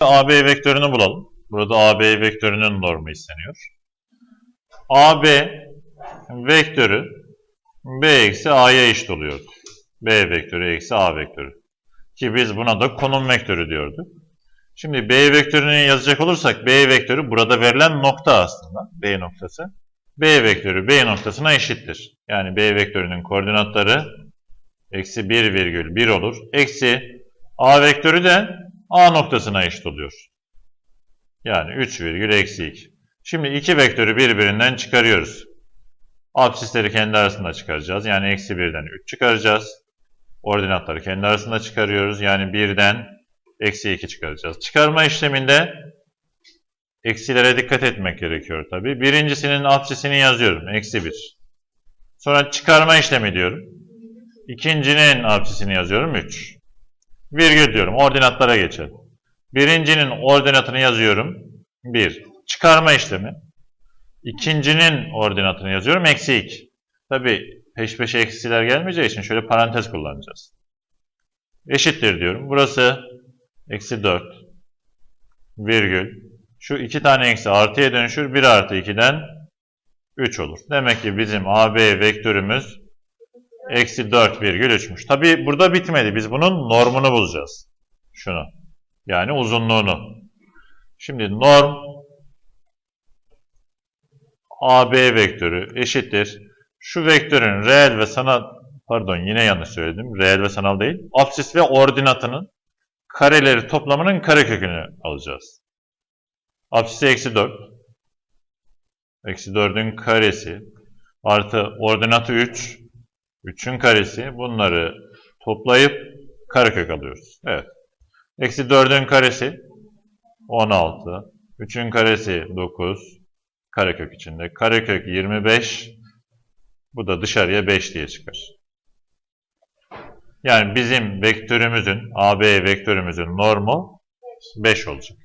AB vektörünü bulalım. Burada AB vektörünün normu isteniyor. AB vektörü B eksi A'ya eşit oluyordu. B vektörü eksi A vektörü. Ki biz buna da konum vektörü diyorduk. Şimdi B vektörünü yazacak olursak B vektörü burada verilen nokta aslında. B noktası. B vektörü B noktasına eşittir. Yani B vektörünün koordinatları eksi 1 virgül 1 olur. Eksi A vektörü de A noktasına eşit oluyor. Yani 3 virgül eksi 2. Şimdi iki vektörü birbirinden çıkarıyoruz. Absisleri kendi arasında çıkaracağız. Yani eksi 1'den 3 çıkaracağız. Ordinatları kendi arasında çıkarıyoruz. Yani 1'den eksi 2 çıkaracağız. Çıkarma işleminde eksilere dikkat etmek gerekiyor tabi. Birincisinin absisini yazıyorum. Eksi 1. Sonra çıkarma işlemi diyorum. İkincinin absisini yazıyorum. 3. Virgül diyorum. Ordinatlara geçelim. Birincinin ordinatını yazıyorum. 1. Çıkarma işlemi. İkincinin ordinatını yazıyorum. Eksi 2. Tabi peş peşe eksiler gelmeyeceği için şöyle parantez kullanacağız. Eşittir diyorum. Burası eksi 4 virgül. Şu iki tane eksi artıya dönüşür. 1 artı 2'den 3 olur. Demek ki bizim AB vektörümüz eksi 4 virgül 3'müş. Tabi burada bitmedi. Biz bunun normunu bulacağız. Şunu. Yani uzunluğunu. Şimdi norm AB vektörü eşittir. Şu vektörün reel ve sanal pardon yine yanlış söyledim. Reel ve sanal değil. Absis ve ordinatının kareleri toplamının karekökünü alacağız. Absisi eksi 4. Eksi 4'ün karesi artı ordinatı 3. 3'ün karesi. Bunları toplayıp karekök alıyoruz. Evet. Eksi 4'ün karesi 16. 3'ün karesi 9. Karekök içinde. Karekök 25. Bu da dışarıya 5 diye çıkar. Yani bizim vektörümüzün, AB vektörümüzün normu 5 olacak.